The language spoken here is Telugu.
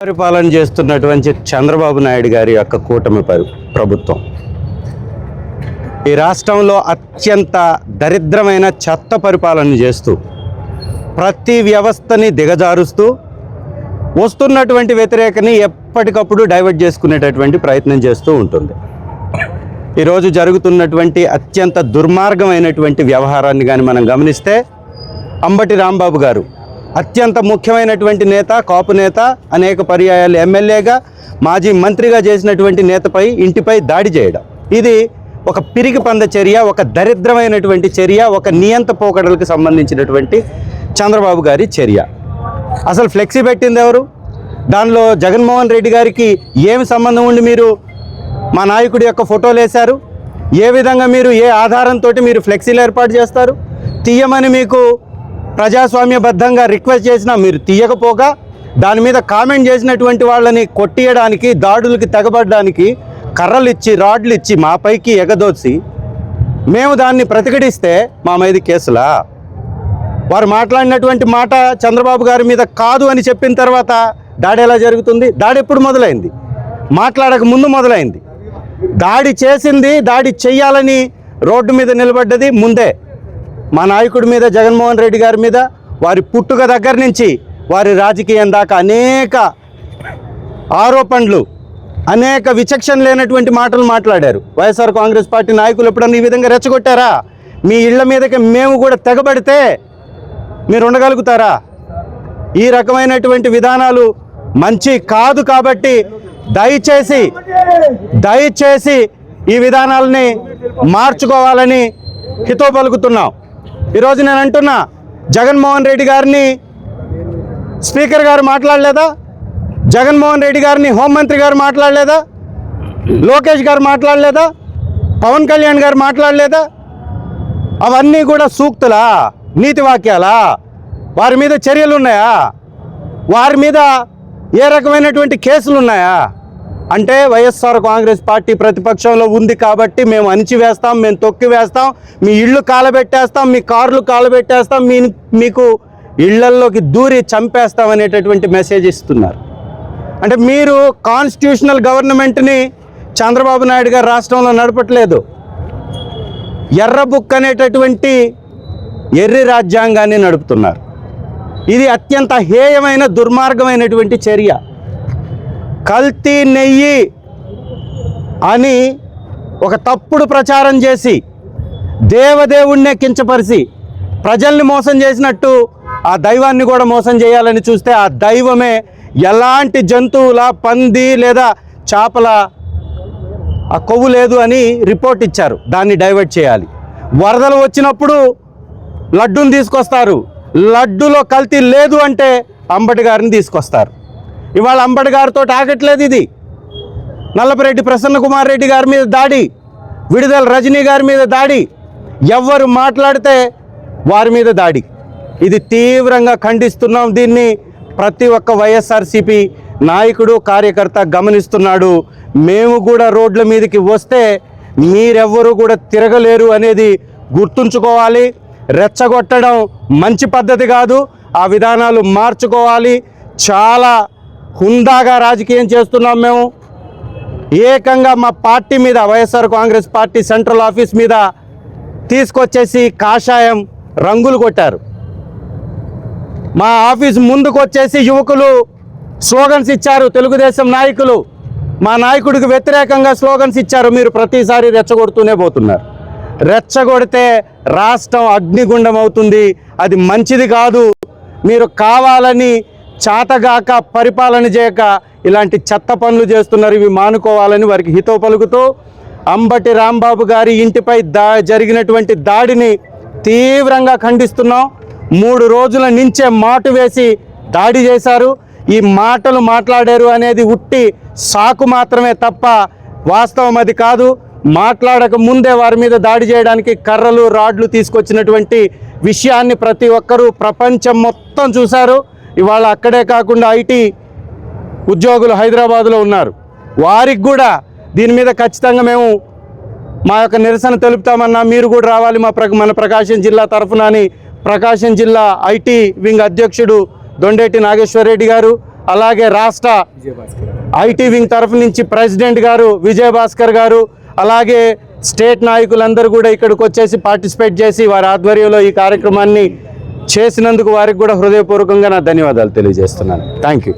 పరిపాలన చేస్తున్నటువంటి చంద్రబాబు నాయుడు గారి యొక్క కూటమి పరి ప్రభుత్వం. ఈ రాష్ట్రంలో అత్యంత దరిద్రమైన చెత్త పరిపాలన చేస్తూ ప్రతి వ్యవస్థని దిగజారుస్తూ వస్తున్నటువంటి వ్యతిరేకని ఎప్పటికప్పుడు డైవర్ట్ చేసుకునేటటువంటి ప్రయత్నం చేస్తూ ఉంటుంది. ఈరోజు జరుగుతున్నటువంటి అత్యంత దుర్మార్గమైనటువంటి వ్యవహారాన్ని కానీ మనం గమనిస్తే అంబటి రాంబాబు గారు అత్యంత ముఖ్యమైనటువంటి నేత కాపు నేత అనేక పర్యాయాలు ఎమ్మెల్యేగా మాజీ మంత్రిగా చేసినటువంటి నేతపై ఇంటిపై దాడి చేయడం. ఇది ఒక పిరికి పంద చర్య ఒక దరిద్రమైనటువంటి చర్య ఒక నియంత పోకడలకు సంబంధించినటువంటి చంద్రబాబు గారి చర్య. అసలు ఫ్లెక్సీ పెట్టింది ఎవరు? దానిలో జగన్మోహన్ రెడ్డి గారికి ఏమి సంబంధం ఉండి మీరు మా నాయకుడి యొక్క ఫోటోలు వేశారు? ఏ విధంగా మీరు ఏ ఆధారంతో మీరు ఫ్లెక్సీలు ఏర్పాటు చేస్తారు? తీయమని మీకు ప్రజాస్వామ్యబద్ధంగా రిక్వెస్ట్ చేసినా మీరు తీయకపోగా దాని మీద కామెంట్ చేసినటువంటి వాళ్ళని కొట్టియడానికి దాడులకి తెగబడడానికి కర్రలు ఇచ్చి రాడ్లు ఇచ్చి మా పైకి ఎగదోచి మేము దాన్ని ప్రతిఘటిస్తే మా మీద కేసులా? వారు మాట్లాడినటువంటి మాట చంద్రబాబు గారి మీద కాదు అని చెప్పిన తర్వాత దాడి ఎలా జరుగుతుంది? దాడి ఎప్పుడు మొదలైంది? మాట్లాడక ముందు మొదలైంది. దాడి చేసింది దాడి చెయ్యాలని రోడ్డు మీద నిలబడ్డది ముందే. మా నాయకుడి మీద జగన్మోహన్ రెడ్డి గారి మీద వారి పుట్టుక దగ్గర నుంచి వారి రాజకీయం దాకా అనేక ఆరోపణలు అనేక విచక్షణ లేనటువంటి మాటలు మాట్లాడారు. వైఎస్ఆర్ కాంగ్రెస్ పార్టీ నాయకులు ఎప్పుడన్నా ఈ విధంగా రెచ్చగొట్టారా? మీ ఇళ్ళ మీదకి మేము కూడా తెగబడితే మీరు ఉండగలుగుతారా? ఈ రకమైనటువంటి విధానాలు మంచి కాదు కాబట్టి దయచేసి దయచేసి ఈ విధానాలని మార్చుకోవాలని హితో పలుకుతున్నాం. ఈరోజు నేను అంటున్నా జగన్మోహన్ రెడ్డి గారిని స్పీకర్ గారు మాట్లాడలేదా? జగన్మోహన్ రెడ్డి గారిని హోంమంత్రి గారు మాట్లాడలేదా? లోకేష్ గారు మాట్లాడలేదా? పవన్ కళ్యాణ్ గారు మాట్లాడలేదా? అవన్నీ కూడా సూక్తులా? నీతి వాక్యాలా? వారి మీద చర్యలు ఉన్నాయా వారి మీద ఏ రకమైనటువంటి కేసులు ఉన్నాయా అంటే వైఎస్ఆర్ కాంగ్రెస్ పార్టీ ప్రతిపక్షంలో ఉంది కాబట్టి మేము అణిచివేస్తాం మేము తొక్కి వేస్తాం మీ ఇళ్ళు కాలబెట్టేస్తాం మీ కార్లు కాలబెట్టేస్తాం మీ మీకు ఇళ్ళల్లోకి దూరి చంపేస్తాం అనేటటువంటి మెసేజ్ ఇస్తున్నారు. అంటే మీరు కాన్స్టిట్యూషనల్ గవర్నమెంట్ని చంద్రబాబు నాయుడు గారు రాష్ట్రంలో నడపట్లేదు. ఎర్ర బుక్ అనేటటువంటి ఎర్రి రాజ్యాంగాన్ని నడుపుతున్నారు. ఇది అత్యంత హేయమైన దుర్మార్గమైనటువంటి చర్య. కల్తీ నెయ్యి అని ఒక తప్పుడు ప్రచారం చేసి దేవదేవుణ్ణే కించపరిచి ప్రజల్ని మోసం చేసినట్టు ఆ దైవాన్ని కూడా మోసం చేయాలని చూస్తే ఆ దైవమే ఎలాంటి జంతువుల పంది లేదా చేపల ఆ కొవ్వు లేదు అని రిపోర్ట్ ఇచ్చారు. దాన్ని డైవర్ట్ చేయాలి. వరదలు వచ్చినప్పుడు లడ్డూని తీసుకొస్తారు. లడ్డులో కల్తీ లేదు అంటే అంబటి గారిని తీసుకొస్తారు. ఇవాళ అంబటి గారితో ఆగట్లేదు ఇది. నల్లపరెడ్డి ప్రసన్న కుమార్ రెడ్డి గారి మీద దాడి విడుదల రజనీ గారి మీద దాడి ఎవ్వరు మాట్లాడితే వారి మీద దాడి. ఇది తీవ్రంగా ఖండిస్తున్నాం దీన్ని. ప్రతి ఒక్క వైఎస్ఆర్సీపీ నాయకుడు కార్యకర్త గమనిస్తున్నాడు. మేము కూడా రోడ్ల మీదకి వస్తే మీరెవ్వరూ కూడా తిరగలేరు అనేది గుర్తుంచుకోవాలి. రెచ్చగొట్టడం మంచి పద్ధతి కాదు. ఆ విధానాలు మార్చుకోవాలి. చాలా హుందాగా రాజకీయం చేస్తున్నాం మేము. ఏకంగా మా పార్టీ మీద YSR Congress party central office మీద తీసుకొచ్చేసి కాషాయం రంగులు కొట్టారు. మా ఆఫీస్ ముందుకు వచ్చేసి యువకులు స్లోగన్స్ ఇచ్చారు తెలుగుదేశం నాయకులు. మా నాయకుడికి వ్యతిరేకంగా స్లోగన్స్ ఇచ్చారు మీరు ప్రతిసారి రెచ్చగొడుతూనే పోతున్నారు. రెచ్చగొడితే రాష్ట్రం అగ్నిగుండం అవుతుంది అది మంచిది కాదు. మీరు కావాలని చాతగాక పరిపాలన చేయక ఇలాంటి చెత్త పనులు చేస్తున్నారు ఇవి మానుకోవాలని వారికి హితో పలుకుతూ అంబటి రాంబాబు గారి ఇంటిపై దా జరిగినటువంటి దాడిని తీవ్రంగా ఖండిస్తున్నాం. మూడు రోజుల నుంచే మాటు వేసి దాడి చేశారు. ఈ మాటలు మాట్లాడారు అనేది ఉట్టి సాకు మాత్రమే తప్ప వాస్తవం అది కాదు. మాట్లాడక ముందే వారి మీద దాడి చేయడానికి కర్రలు రాడ్లు తీసుకొచ్చినటువంటి విషయాన్ని ప్రతి ఒక్కరూ ప్రపంచం మొత్తం చూశారు. ఇవాళ అక్కడే కాకుండా ఐటీ ఉద్యోగులు హైదరాబాద్లో ఉన్నారు. వారికి కూడా దీని మీద ఖచ్చితంగా మేము మా యొక్క నిరసన తెలుపుతామన్నా మీరు కూడా రావాలి మా ప్ర మన ప్రకాశం జిల్లా తరఫున అని ప్రకాశం జిల్లా ఐటీ వింగ్ అధ్యక్షుడు దొండేటి నాగేశ్వరరెడ్డి గారు అలాగే రాష్ట్ర ఐటీ వింగ్ తరఫు నుంచి ప్రెసిడెంట్ గారు విజయభాస్కర్ గారు అలాగే స్టేట్ నాయకులందరూ కూడా ఇక్కడికి వచ్చేసి పార్టిసిపేట్ చేసి వారి ఆధ్వర్యంలో ఈ కార్యక్రమాన్ని చేసినందుకు వారికి కూడా హృదయపూర్వకంగా నా ధన్యవాదాలు తెలియజేస్తున్నాను. Thank you